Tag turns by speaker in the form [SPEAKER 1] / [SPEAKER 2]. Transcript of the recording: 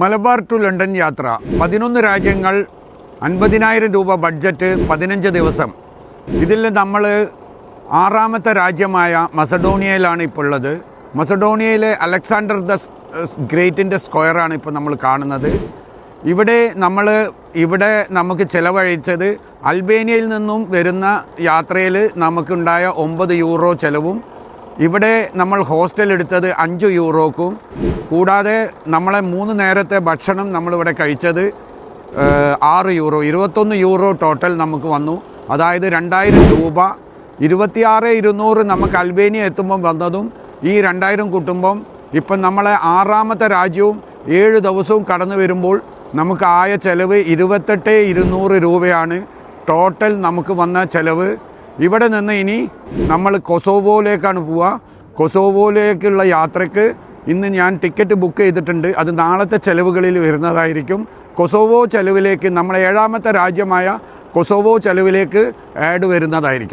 [SPEAKER 1] Malabar to London യാത്ര. പതിനൊന്ന് രാജ്യങ്ങൾ അൻപതിനായിരം രൂപ ബഡ്ജറ്റ് പതിനഞ്ച് ദിവസം. ഇതിൽ നമ്മൾ ആറാമത്തെ രാജ്യമായ മസഡോണിയയിലാണ് ഇപ്പോൾ ഉള്ളത്. മസഡോണിയയിലെ അലക്സാണ്ടർ ദ ഗ്രേറ്റിന്റെ സ്ക്വയറാണ് ഇപ്പോൾ നമ്മൾ കാണുന്നത്. ഇവിടെ നമ്മൾ ഇവിടെ നമുക്ക് ചിലവഴിച്ചത് അൽബേനിയയിൽ നിന്നും വരുന്ന യാത്രയിൽ നമുക്കുണ്ടായ ഒമ്പത് യൂറോ ചിലവും ഇവിടെ നമ്മൾ ഹോസ്റ്റൽ എടുത്തത് അഞ്ച് യൂറോക്കും കൂടാതെ നമ്മളെ മൂന്ന് നേരത്തെ ഭക്ഷണം നമ്മളിവിടെ കഴിച്ചത് ആറ് യൂറോ ഇരുപത്തൊന്ന് യൂറോ ടോട്ടൽ നമുക്ക് വന്നു. അതായത് രണ്ടായിരം രൂപ. ഇരുപത്തിയാറ് ഇരുന്നൂറ് നമുക്ക് അൽബേനിയ എത്തുമ്പം വന്നതും ഈ രണ്ടായിരം കൂട്ടുമ്പം ഇപ്പം നമ്മളെ ആറാമത്തെ രാജ്യവും ഏഴ് ദിവസവും കടന്നു വരുമ്പോൾ നമുക്ക് ആയ ചിലവ് ഇരുപത്തെട്ട് ഇരുന്നൂറ് രൂപയാണ്. ടോട്ടൽ നമുക്ക് വന്ന ചിലവ് ഇവിടെ നിന്ന് ഇനി നമ്മൾ കൊസോവോയിലേക്കാണ് പോവുക. കൊസോവോയിലേക്കുള്ള യാത്രയ്ക്ക് ഇന്ന് ഞാൻ ടിക്കറ്റ് ബുക്ക് ചെയ്തിട്ടുണ്ട്. അത് നാളത്തെ ചെലവുകളിൽ വരുന്നതായിരിക്കും. കൊസോവോ ചെലവിലേക്ക് നമ്മളെ ഏഴാമത്തെ രാജ്യമായ കൊസോവോ ചെലവിലേക്ക് ആഡ് വരുന്നതായിരിക്കും.